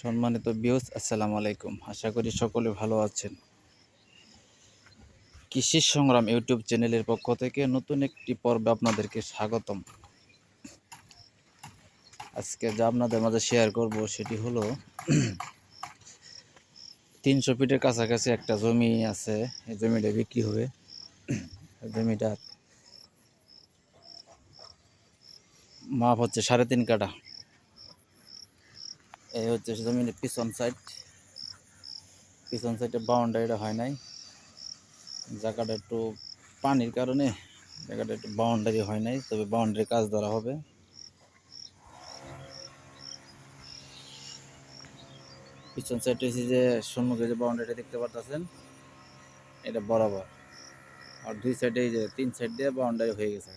সম্মানিত বিউস আসসালামু আলাইকুম। আশা করি সকলে ভালো আছেন। কৃষি সংগ্রাম ইউটিউব চ্যানেলের পক্ষ থেকে নতুন একটি পর্বে আপনাদেরকে স্বাগতম। আজকে যা আপনাদের মাঝে শেয়ার করব সেটি হলো, তিনশো ফিটের কাছাকাছি একটা জমি আছে। এই জমিটা বিক্রি হবে। জমিটার মাপ হচ্ছে সাড়ে তিন কাঠা। এই হচ্ছে জমির পিছন সাইড পিছন সাইডে বাউন্ডারিটা হয় নাই। জায়গাটা একটু পানির কারণে জায়গাটা একটু বাউন্ডারি হয় নাই, তবে বাউন্ডারি কাজ ধরা হবে। পিছন সাইডে হচ্ছে যে সম্মুখে যে বাউন্ডারিটা দেখতে পারতেছেন, এটা বরাবর। আর দুই সাইডে যে তিন সাইড দিয়ে বাউন্ডারি হয়ে গেছে।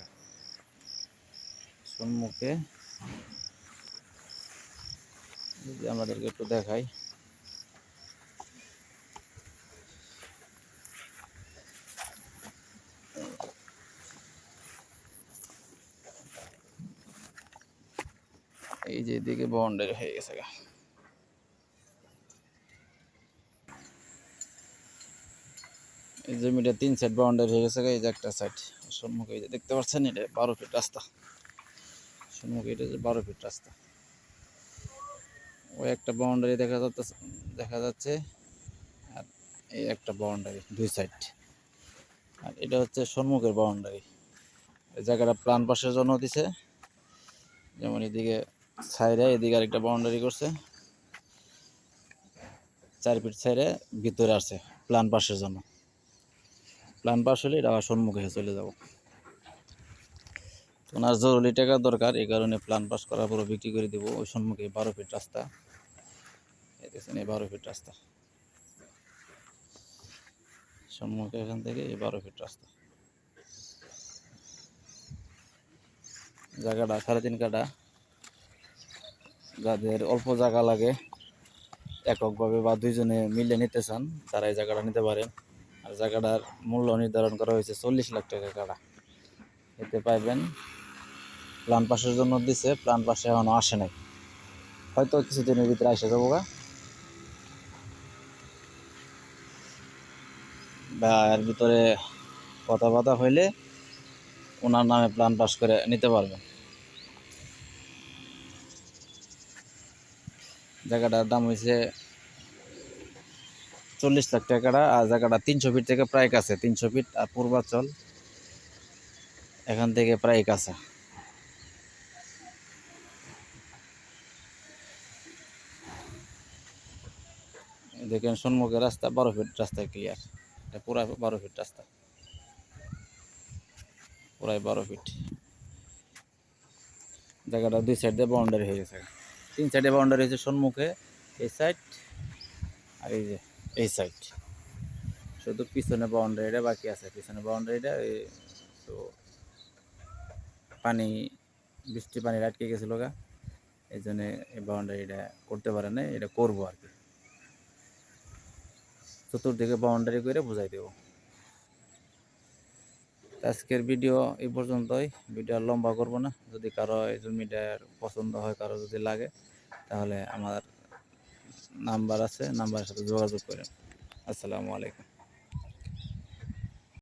সম্মুখে যদি আমাদেরকে একটু দেখাই। এই যে এদিকে বাউন্ডারি হয়ে গেছে গা। এই জমিটা তিন সাইড বাউন্ডারি হয়ে গেছে এই যে একটা সাইড সম্মুখে এই যে দেখতে পাচ্ছেন, এটা বারো ফিট রাস্তা। সম্মুখে এটা যে বারো ফিট রাস্তা। ওই একটা বাউন্ডারি দেখা যাচ্ছে দেখা যাচ্ছে। আর এই একটা বাউন্ডারি দুই সাইড আর এটা হচ্ছে সম্মুখের বাউন্ডারি এই জায়গাটা প্লান পাশের জন্য দিছে। যেমন এদিকে সাইডে, এদিকে আরেকটা বাউন্ডারি করছে। চার ফিট সাইডে ভিতরে আসছে প্লান পাশের জন্য। প্লান পাশ হলে এটা সম্মুখে চলে যাব। ওনার জরুরি টাকা দরকার, এই কারণে প্ল্যান পাস করার পরে বিক্রি করে দেবো। ওই সম্মুখে বারো ফিট রাস্তা। এই দেখছেন এই বারো ফিট রাস্তা। সম্মুখে এখান থেকে এই বারো ফিট রাস্তা। জায়গাটা সাড়ে তিন কাটা যাদের অল্প জায়গা লাগে, এককভাবে বা দুইজনে মিলে নিতে চান, তারা এই জায়গাটা নিতে পারেন। আর জায়গাটার মূল্য নির্ধারণ করা হয়েছে চল্লিশ লাখ টাকা কাটা এতে পাইবেন, প্লান পাসের জন্য দিছে, প্লান পাসে এখনও আসে নাই। হয়তো কিছুদিনের ভিতরে আসে যাব গা। বা এর ভিতরে কথা বাতা হইলে ওনার নামে প্ল্যান পাস করে নিতে পারবেন জায়গাটার দাম হয়েছে চল্লিশ লাখ টাকাটা আর জায়গাটা তিনশো ফিট থেকে প্রায় কাছে, তিনশো ফিট আর পূর্বাচল এখান থেকে প্রায় কাছে। দেখেন সম্মুখের রাস্তা, বারো ফিট রাস্তা ক্লিয়ার এটা পুরা বারো ফিট রাস্তা। পুরাই বারো ফিট। জায়গাটা দুই সাইড দিয়ে বাউন্ডারি হয়ে গেছে। তিন সাইডে বাউন্ডারি হয়েছে সম্মুখে, এই সাইড আর এই যে এই সাইড শুধু পিছনে বাউন্ডারিটা বাকি আছে। পিছনে বাউন্ডারিটা তো পানি, বৃষ্টি পানি আটকে গেছিল গা। এই জন্য এই বাউন্ডারিটা করতে পারে না এটা করব আর কি। চতুর্দিকে বাউন্ডারি করে বুঝাই দেব। আজকের ভিডিও এই পর্যন্তই। ভিডিও লম্বা করব না। যদি কারও এই জমিটার পছন্দ হয়, কারও যদি লাগে, তাহলে আমার নাম্বার আছে নাম্বারের সাথে যোগাযোগ করেন। আসসালামু আলাইকুম।